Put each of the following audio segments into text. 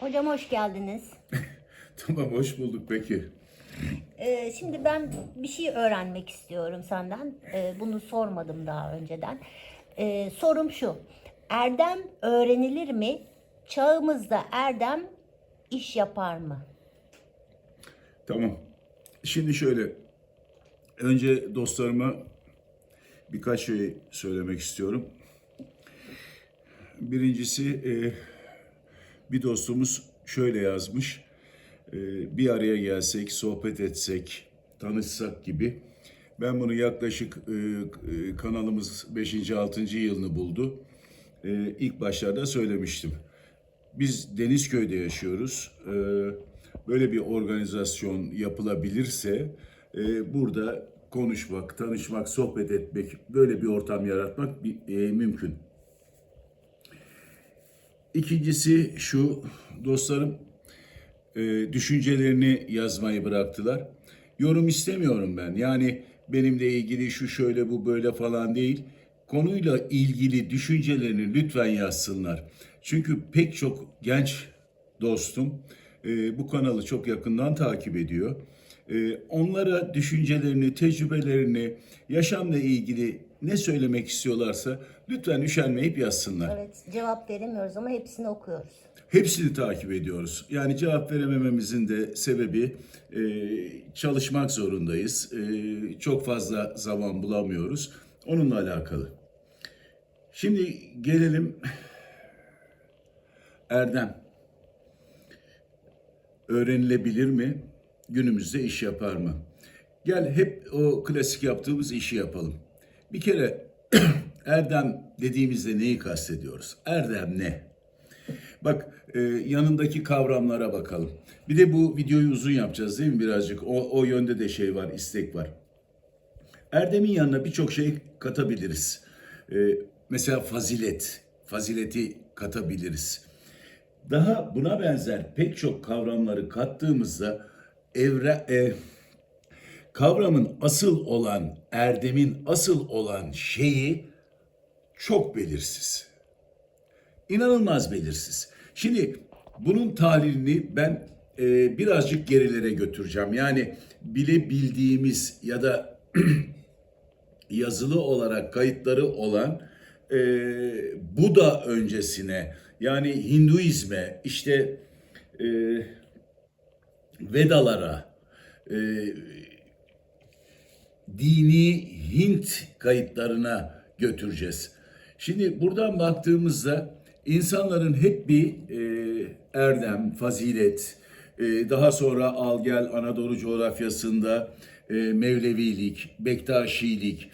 Hocam hoş geldiniz. Tamam hoş bulduk peki. Ee, şimdi ben bir şey öğrenmek istiyorum senden. Ee, bunu sormadım daha önceden. Ee, sorum şu. Erdem öğrenilir mi? Çağımızda erdem iş yapar mı? Tamam. Şimdi şöyle. Önce dostlarıma birkaç şey söylemek istiyorum. Birincisi e, bir dostumuz şöyle yazmış. E, bir araya gelsek, sohbet etsek, tanışsak gibi. Ben bunu yaklaşık e, e, kanalımız 5. 6. yılını buldu. E, ilk başlarda söylemiştim. Biz Denizköy'de yaşıyoruz. Ee, Böyle bir organizasyon yapılabilirse burada konuşmak, tanışmak, sohbet etmek, böyle bir ortam yaratmak mümkün. İkincisi şu, dostlarım e, düşüncelerini yazmayı bıraktılar. Yorum istemiyorum ben. Yani benimle ilgili şu şöyle bu böyle falan değil. Konuyla ilgili düşüncelerini lütfen yazsınlar. Çünkü pek çok genç dostum e, bu kanalı çok yakından takip ediyor. E, onlara düşüncelerini, tecrübelerini, yaşamla ilgili ne söylemek istiyorlarsa lütfen üşenmeyip yazsınlar. Evet cevap veremiyoruz ama hepsini okuyoruz. Hepsini takip ediyoruz. Yani cevap veremememizin de sebebi e, çalışmak zorundayız. E, çok fazla zaman bulamıyoruz. Onunla alakalı. Şimdi gelelim Erdem. Öğrenilebilir mi? Günümüzde iş yapar mı? Gel hep o klasik yaptığımız işi yapalım. Bir kere Erdem dediğimizde neyi kastediyoruz? Erdem ne? Bak e, yanındaki kavramlara bakalım. Bir de bu videoyu uzun yapacağız değil mi birazcık? O, o yönde de şey var, istek var. Erdem'in yanına birçok şey katabiliriz. E, mesela fazilet, fazileti katabiliriz. Daha buna benzer pek çok kavramları kattığımızda evre, e, kavramın asıl olan, erdemin asıl olan şeyi çok belirsiz. İnanılmaz belirsiz. Şimdi bunun tahlilini ben e, birazcık gerilere götüreceğim. Yani bilebildiğimiz ya da yazılı olarak kayıtları olan e, Buda öncesine yani Hinduizme işte e, Vedalara e, dini Hint kayıtlarına götüreceğiz. Şimdi buradan baktığımızda insanların hep bir e, erdem, fazilet, e, daha sonra al gel Anadolu coğrafyasında e, Mevlevilik, Bektaşilik,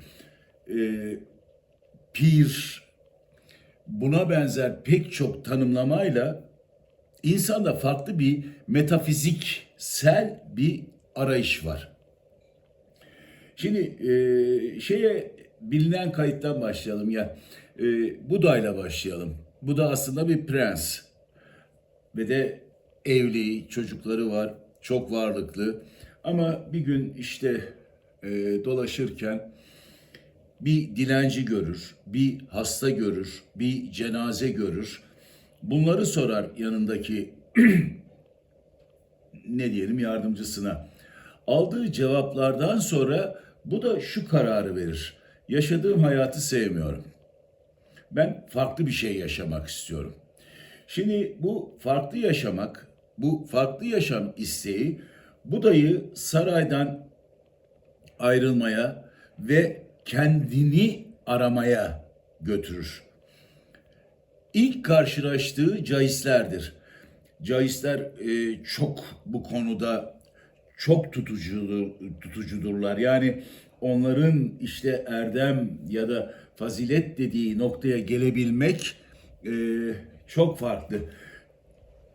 e, pir, buna benzer pek çok tanımlamayla insanda farklı bir metafiziksel bir arayış var. Şimdi e, şeye bilinen kayıttan başlayalım ya. E, Buda'yla başlayalım. Buda aslında bir prens ve de evli, çocukları var, çok varlıklı. Ama bir gün işte e, dolaşırken bir dilenci görür, bir hasta görür, bir cenaze görür. Bunları sorar yanındaki ne diyelim yardımcısına. Aldığı cevaplardan sonra bu da şu kararı verir. Yaşadığım hayatı sevmiyorum. Ben farklı bir şey yaşamak istiyorum. Şimdi bu farklı yaşamak, bu farklı yaşam isteği Buda'yı saraydan ayrılmaya ve kendini aramaya götürür. İlk karşılaştığı cahislerdir. Cahisler e, çok bu konuda çok tutucudur, tutucudurlar. Yani onların işte erdem ya da fazilet dediği noktaya gelebilmek e, çok farklı.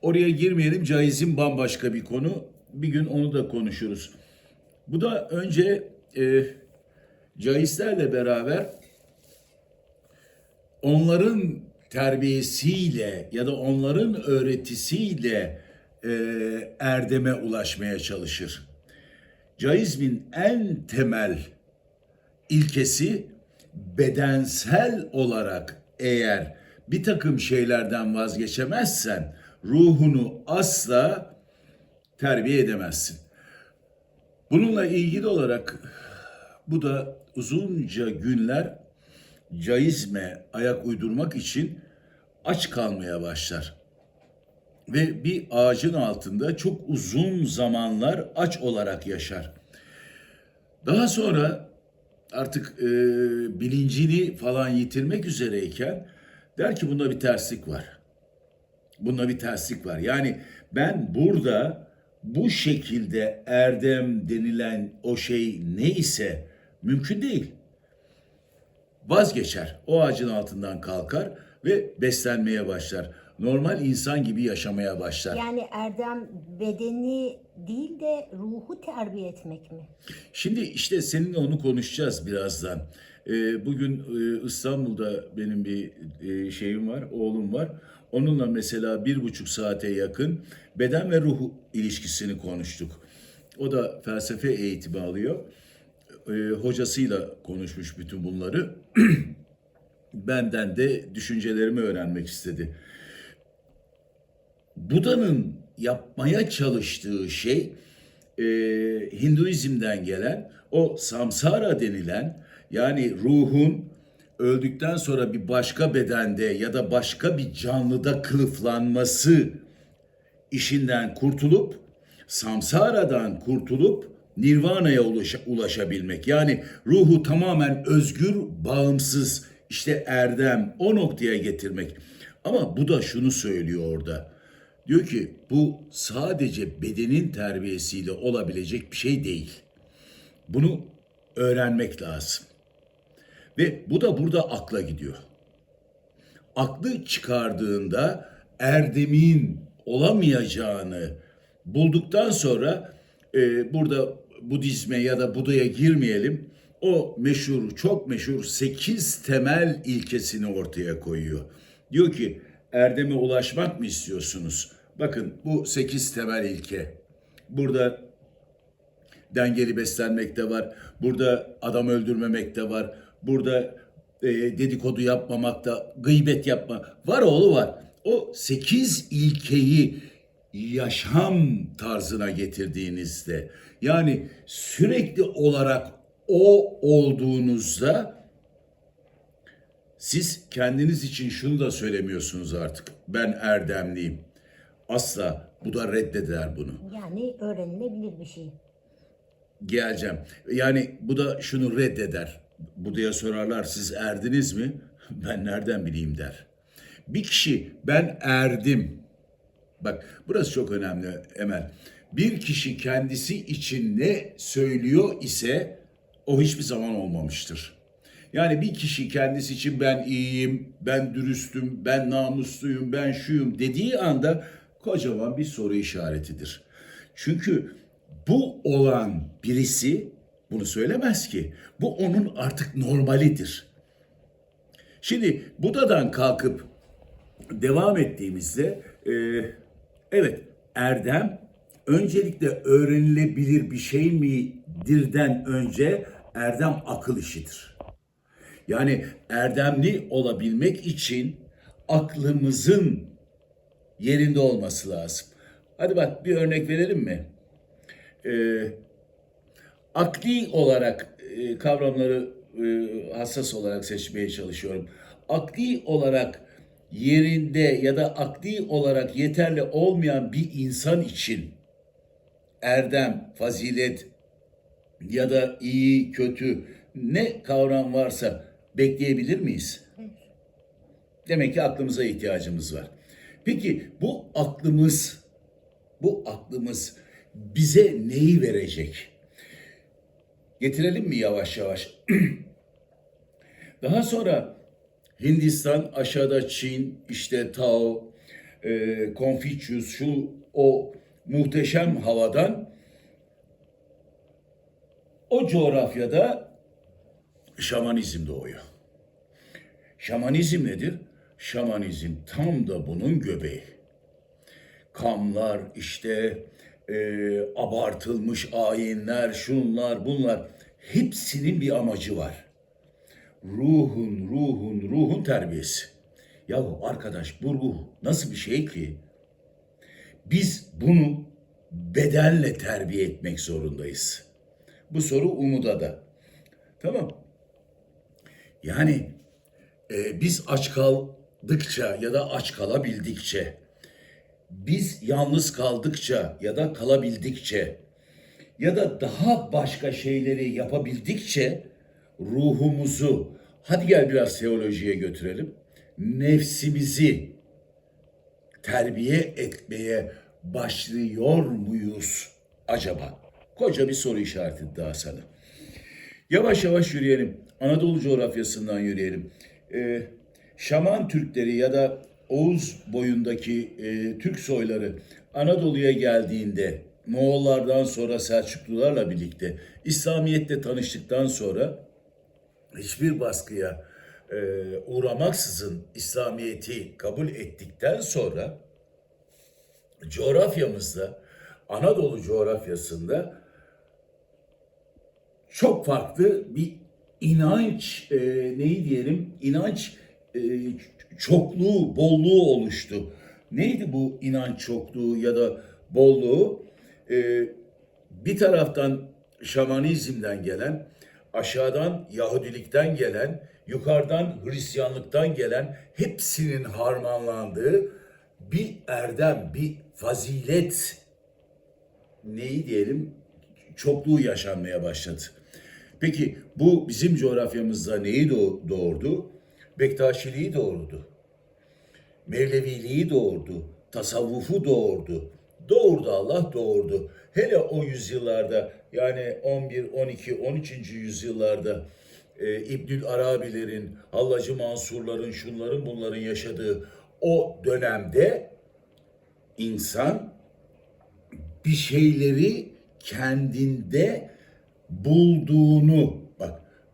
Oraya girmeyelim. Caizin bambaşka bir konu. Bir gün onu da konuşuruz. Bu da önce e, caizlerle beraber onların terbiyesiyle ya da onların öğretisiyle e, erdeme ulaşmaya çalışır. Caizmin en temel ilkesi bedensel olarak eğer bir takım şeylerden vazgeçemezsen ruhunu asla terbiye edemezsin. Bununla ilgili olarak bu da uzunca günler caizme ayak uydurmak için aç kalmaya başlar. Ve bir ağacın altında çok uzun zamanlar aç olarak yaşar. Daha sonra artık e, bilincini falan yitirmek üzereyken der ki bunda bir terslik var. Bunda bir terslik var. Yani ben burada bu şekilde erdem denilen o şey neyse mümkün değil. Vazgeçer. O ağacın altından kalkar ve beslenmeye başlar. Normal insan gibi yaşamaya başlar. Yani erdem bedeni değil de ruhu terbiye etmek mi? Şimdi işte seninle onu konuşacağız birazdan. Ee, bugün e, İstanbul'da benim bir e, şeyim var, oğlum var. Onunla mesela bir buçuk saate yakın beden ve ruh ilişkisini konuştuk. O da felsefe eğitimi alıyor. Ee, hocasıyla konuşmuş bütün bunları. Benden de düşüncelerimi öğrenmek istedi. Buda'nın yapmaya çalıştığı şey e, Hinduizm'den gelen o samsara denilen yani ruhun öldükten sonra bir başka bedende ya da başka bir canlıda kılıflanması işinden kurtulup samsaradan kurtulup nirvana'ya ulaşa- ulaşabilmek. Yani ruhu tamamen özgür, bağımsız, işte erdem o noktaya getirmek. Ama bu da şunu söylüyor orada. Diyor ki bu sadece bedenin terbiyesiyle olabilecek bir şey değil. Bunu öğrenmek lazım. Ve bu da burada akla gidiyor. Aklı çıkardığında erdemin olamayacağını bulduktan sonra e, burada Budizme ya da Buda'ya girmeyelim. O meşhur, çok meşhur sekiz temel ilkesini ortaya koyuyor. Diyor ki erdeme ulaşmak mı istiyorsunuz? Bakın bu sekiz temel ilke. Burada dengeli beslenmek de var. Burada adam öldürmemek de var. Burada e, dedikodu yapmamak da, gıybet yapma. Var oğlu var. O sekiz ilkeyi yaşam tarzına getirdiğinizde yani sürekli olarak o olduğunuzda siz kendiniz için şunu da söylemiyorsunuz artık. Ben erdemliyim. Asla bu da reddeder bunu Yani öğrenilebilir bir şey. geleceğim. Yani bu da şunu reddeder. Buda'ya sorarlar siz erdiniz mi? Ben nereden bileyim der. Bir kişi ben erdim. Bak burası çok önemli Emel. Bir kişi kendisi için ne söylüyor ise o hiçbir zaman olmamıştır. Yani bir kişi kendisi için ben iyiyim, ben dürüstüm, ben namusluyum, ben şuyum dediği anda kocaman bir soru işaretidir. Çünkü bu olan birisi bunu söylemez ki. Bu onun artık normalidir. Şimdi Buda'dan kalkıp devam ettiğimizde e, evet erdem öncelikle öğrenilebilir bir şey midirden önce erdem akıl işidir. Yani erdemli olabilmek için aklımızın yerinde olması lazım. Hadi bak bir örnek verelim mi? Ee, akli olarak e, kavramları e, hassas olarak seçmeye çalışıyorum. Akli olarak yerinde ya da akli olarak yeterli olmayan bir insan için erdem, fazilet ya da iyi, kötü ne kavram varsa bekleyebilir miyiz? Demek ki aklımıza ihtiyacımız var. Peki bu aklımız, bu aklımız bize neyi verecek? Getirelim mi yavaş yavaş? Daha sonra Hindistan, aşağıda Çin, işte Tao, e, Confucius, şu o muhteşem havadan o coğrafyada şamanizm doğuyor. Şamanizm nedir? Şamanizm tam da bunun göbeği. Kamlar, işte e, abartılmış ayinler, şunlar, bunlar hepsinin bir amacı var. Ruhun, ruhun, ruhun terbiyesi. Yahu arkadaş bu ruh nasıl bir şey ki? Biz bunu bedenle terbiye etmek zorundayız. Bu soru Umut'a da. Tamam. Yani e, biz aç kaldıkça ya da aç kalabildikçe, biz yalnız kaldıkça ya da kalabildikçe ya da daha başka şeyleri yapabildikçe ruhumuzu, hadi gel biraz teolojiye götürelim, nefsimizi terbiye etmeye başlıyor muyuz acaba? Koca bir soru işareti daha sana. Yavaş yavaş yürüyelim. Anadolu coğrafyasından yürüyelim. Ee, Şaman Türkleri ya da Oğuz boyundaki e, Türk soyları Anadolu'ya geldiğinde Moğollardan sonra Selçuklularla birlikte İslamiyet'le tanıştıktan sonra hiçbir baskıya e, uğramaksızın İslamiyet'i kabul ettikten sonra coğrafyamızda Anadolu coğrafyasında çok farklı bir inanç e, neyi diyelim inanç e, çokluğu bolluğu oluştu. Neydi bu inanç çokluğu ya da bolluğu? E, bir taraftan şamanizmden gelen, aşağıdan Yahudilikten gelen, yukarıdan Hristiyanlıktan gelen hepsinin harmanlandığı bir erdem, bir fazilet neyi diyelim çokluğu yaşanmaya başladı. Peki bu bizim coğrafyamızda neyi doğ- doğurdu? Bektaşiliği doğurdu. Mevleviliği doğurdu. Tasavvufu doğurdu. Doğurdu Allah doğurdu. Hele o yüzyıllarda yani 11, 12, 13. yüzyıllarda e, İbnül Arabilerin, Hallacı Mansurların, şunların bunların yaşadığı o dönemde insan bir şeyleri kendinde bulduğunu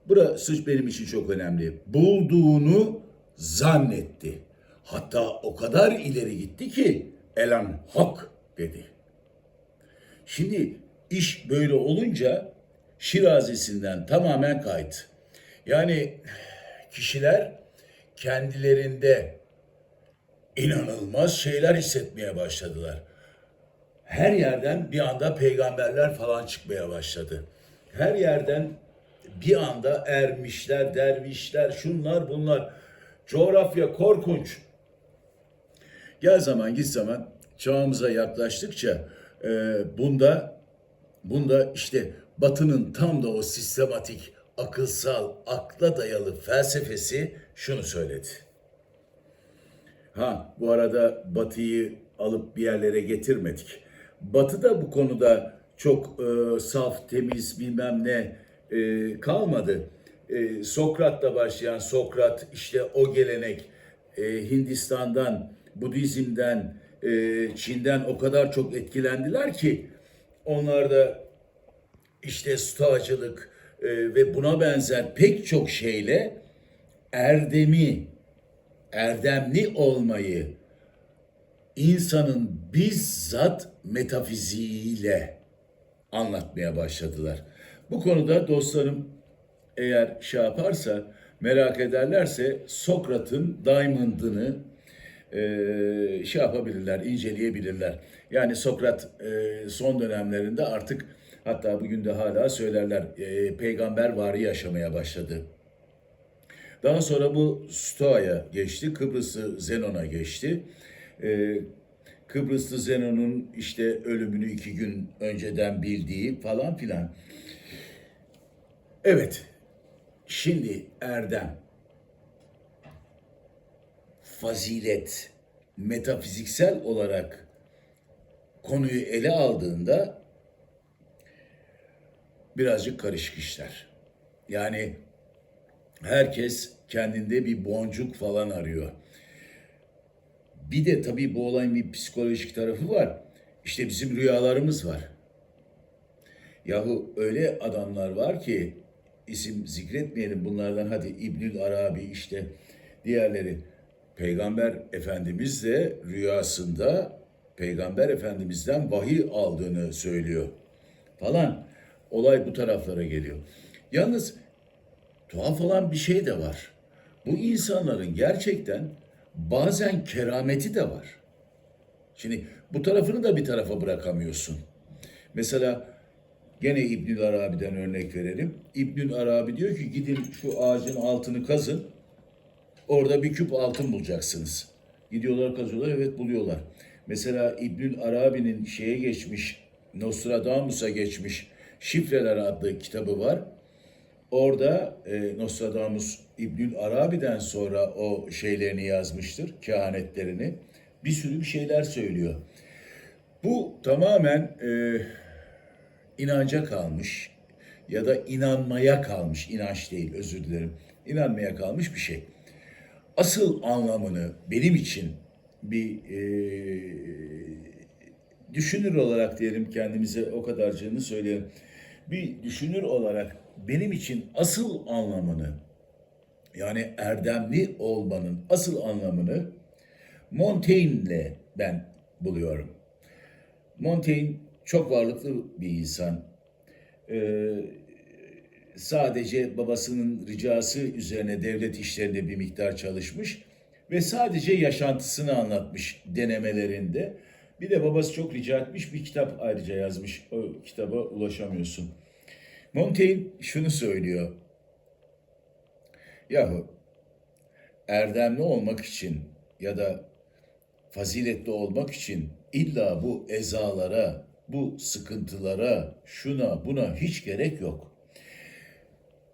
burası benim için çok önemli. Bulduğunu zannetti. Hatta o kadar ileri gitti ki elan hak dedi. Şimdi iş böyle olunca Şirazesinden tamamen kaydı. Yani kişiler kendilerinde inanılmaz şeyler hissetmeye başladılar. Her yerden bir anda peygamberler falan çıkmaya başladı. Her yerden bir anda ermişler, dervişler, şunlar bunlar. Coğrafya korkunç. Gel zaman git zaman çağımıza yaklaştıkça e, bunda bunda işte Batı'nın tam da o sistematik, akılsal, akla dayalı felsefesi şunu söyledi. Ha bu arada Batı'yı alıp bir yerlere getirmedik. Batı da bu konuda çok e, saf, temiz bilmem ne e, kalmadı. E, Sokrat'la başlayan Sokrat işte o gelenek e, Hindistan'dan, Budizm'den, e, Çin'den o kadar çok etkilendiler ki onlar da işte stoacılık e, ve buna benzer pek çok şeyle erdemi, erdemli olmayı insanın bizzat metafiziğiyle anlatmaya başladılar. Bu konuda dostlarım eğer şey yaparsa, merak ederlerse Sokrat'ın Diamond'ını e, şey yapabilirler, inceleyebilirler. Yani Sokrat e, son dönemlerinde artık hatta bugün de hala söylerler e, peygamber vari yaşamaya başladı. Daha sonra bu Stoa'ya geçti, Kıbrıslı Zenon'a geçti. Ee, Kıbrıslı Zenon'un işte ölümünü iki gün önceden bildiği falan filan. Evet, şimdi erdem, fazilet, metafiziksel olarak konuyu ele aldığında birazcık karışık işler. Yani herkes kendinde bir boncuk falan arıyor. Bir de tabii bu olayın bir psikolojik tarafı var. İşte bizim rüyalarımız var. Yahu öyle adamlar var ki isim zikretmeyelim bunlardan hadi İbnül Arabi işte diğerleri. Peygamber Efendimiz de rüyasında Peygamber Efendimiz'den vahiy aldığını söylüyor falan. Olay bu taraflara geliyor. Yalnız tuhaf olan bir şey de var. Bu insanların gerçekten bazen kerameti de var. Şimdi bu tarafını da bir tarafa bırakamıyorsun. Mesela gene İbnül Arabi'den örnek verelim. İbnül Arabi diyor ki gidin şu ağacın altını kazın. Orada bir küp altın bulacaksınız. Gidiyorlar kazıyorlar evet buluyorlar. Mesela İbnül Arabi'nin şeye geçmiş, Nostradamus'a geçmiş Şifreler adlı kitabı var. Orada e, Nostradamus İbnül Arabi'den sonra o şeylerini yazmıştır, kehanetlerini. Bir sürü bir şeyler söylüyor. Bu tamamen e, inanca kalmış ya da inanmaya kalmış, inanç değil özür dilerim. İnanmaya kalmış bir şey. Asıl anlamını benim için bir e, düşünür olarak diyelim kendimize o kadarcığını söyleyelim. Bir düşünür olarak benim için asıl anlamını yani erdemli olmanın asıl anlamını Montaigne'le ben buluyorum. Montaigne çok varlıklı bir insan. Ee, sadece babasının ricası üzerine devlet işlerinde bir miktar çalışmış ve sadece yaşantısını anlatmış denemelerinde. Bir de babası çok rica etmiş bir kitap ayrıca yazmış. O kitaba ulaşamıyorsun. Montaigne şunu söylüyor. Yahu erdemli olmak için ya da faziletli olmak için illa bu ezalara, bu sıkıntılara, şuna buna hiç gerek yok.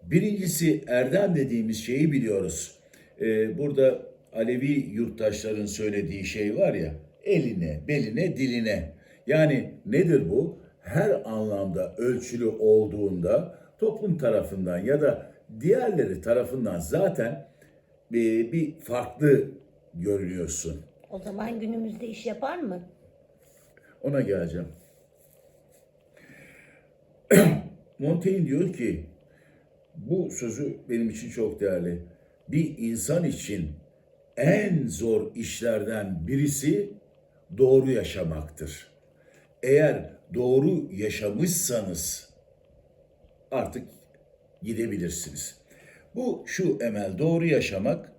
Birincisi erdem dediğimiz şeyi biliyoruz. Ee, burada Alevi yurttaşların söylediği şey var ya, eline, beline, diline. Yani nedir bu? Her anlamda ölçülü olduğunda toplum tarafından ya da diğerleri tarafından zaten bir, bir farklı görünüyorsun. O zaman günümüzde iş yapar mı? Ona geleceğim. Montaigne diyor ki bu sözü benim için çok değerli. Bir insan için en zor işlerden birisi doğru yaşamaktır. Eğer doğru yaşamışsanız artık gidebilirsiniz. Bu şu emel doğru yaşamak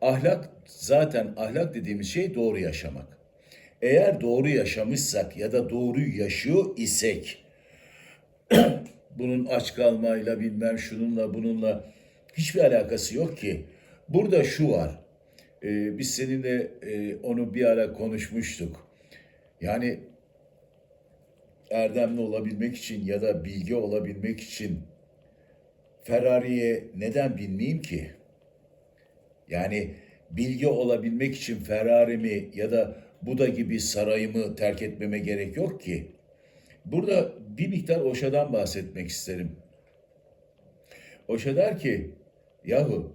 ahlak zaten ahlak dediğimiz şey doğru yaşamak. Eğer doğru yaşamışsak ya da doğru yaşıyor isek bunun aç kalmayla bilmem şununla bununla hiçbir alakası yok ki. Burada şu var. Ee, biz seninle e, onu bir ara konuşmuştuk. Yani erdemli olabilmek için ya da bilgi olabilmek için Ferrari'ye neden binmeyeyim ki? Yani bilgi olabilmek için Ferrari'mi ya da Buda gibi sarayımı terk etmeme gerek yok ki. Burada bir miktar Oşa'dan bahsetmek isterim. Oşa der ki, yahu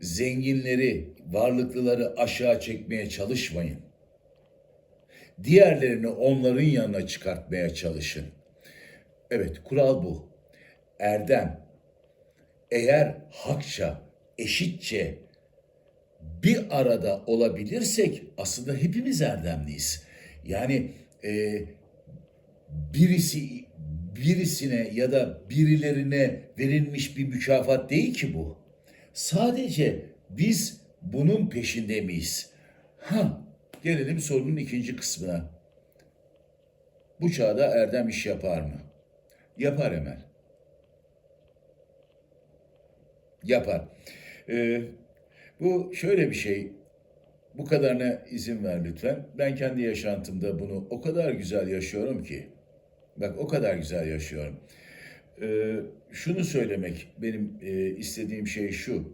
zenginleri, varlıklıları aşağı çekmeye çalışmayın. Diğerlerini onların yanına çıkartmaya çalışın. Evet, kural bu. Erdem, eğer hakça, eşitçe bir arada olabilirsek aslında hepimiz erdemliyiz. Yani e, birisi birisine ya da birilerine verilmiş bir mükafat değil ki bu. Sadece biz bunun peşinde miyiz? Ha, gelelim sorunun ikinci kısmına. Bu çağda erdem iş yapar mı? Yapar Emel. Yapar. Ee, bu şöyle bir şey. Bu kadarına izin ver lütfen. Ben kendi yaşantımda bunu o kadar güzel yaşıyorum ki. Bak o kadar güzel yaşıyorum. Ee, şunu söylemek benim e, istediğim şey şu.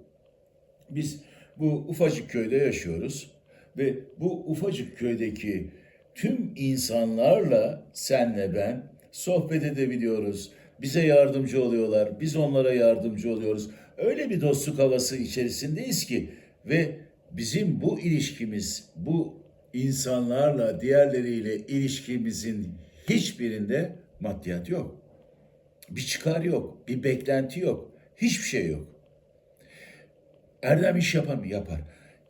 Biz bu ufacık köyde yaşıyoruz ve bu ufacık köydeki tüm insanlarla senle ben sohbet edebiliyoruz. Bize yardımcı oluyorlar, biz onlara yardımcı oluyoruz. Öyle bir dostluk havası içerisindeyiz ki ve bizim bu ilişkimiz, bu insanlarla, diğerleriyle ilişkimizin hiçbirinde maddiyat yok. Bir çıkar yok, bir beklenti yok, hiçbir şey yok. Erdem iş yapar mı? Yapar.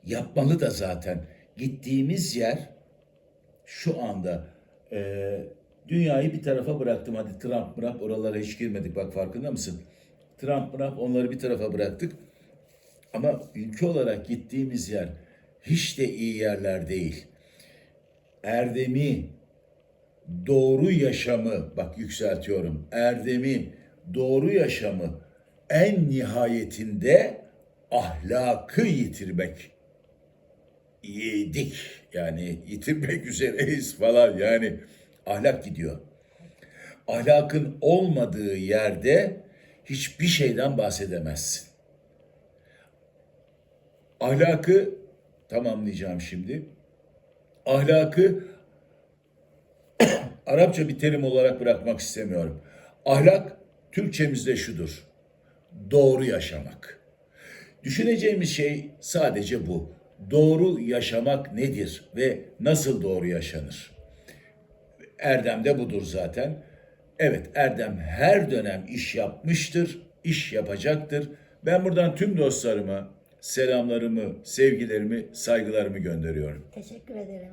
Yapmalı da zaten. Gittiğimiz yer şu anda e, dünyayı bir tarafa bıraktım. Hadi Trump, Trump oralara hiç girmedik bak farkında mısın? Trump, Trump onları bir tarafa bıraktık. Ama ülke olarak gittiğimiz yer hiç de iyi yerler değil. erdemi, doğru yaşamı, bak yükseltiyorum, erdemi, doğru yaşamı en nihayetinde ahlakı yitirmek. Yedik yani yitirmek üzereyiz falan yani ahlak gidiyor. Ahlakın olmadığı yerde hiçbir şeyden bahsedemezsin. Ahlakı tamamlayacağım şimdi. Ahlakı Arapça bir terim olarak bırakmak istemiyorum. Ahlak Türkçemizde şudur. Doğru yaşamak. Düşüneceğimiz şey sadece bu. Doğru yaşamak nedir ve nasıl doğru yaşanır? Erdem de budur zaten. Evet Erdem her dönem iş yapmıştır, iş yapacaktır. Ben buradan tüm dostlarıma selamlarımı, sevgilerimi, saygılarımı gönderiyorum. Teşekkür ederim.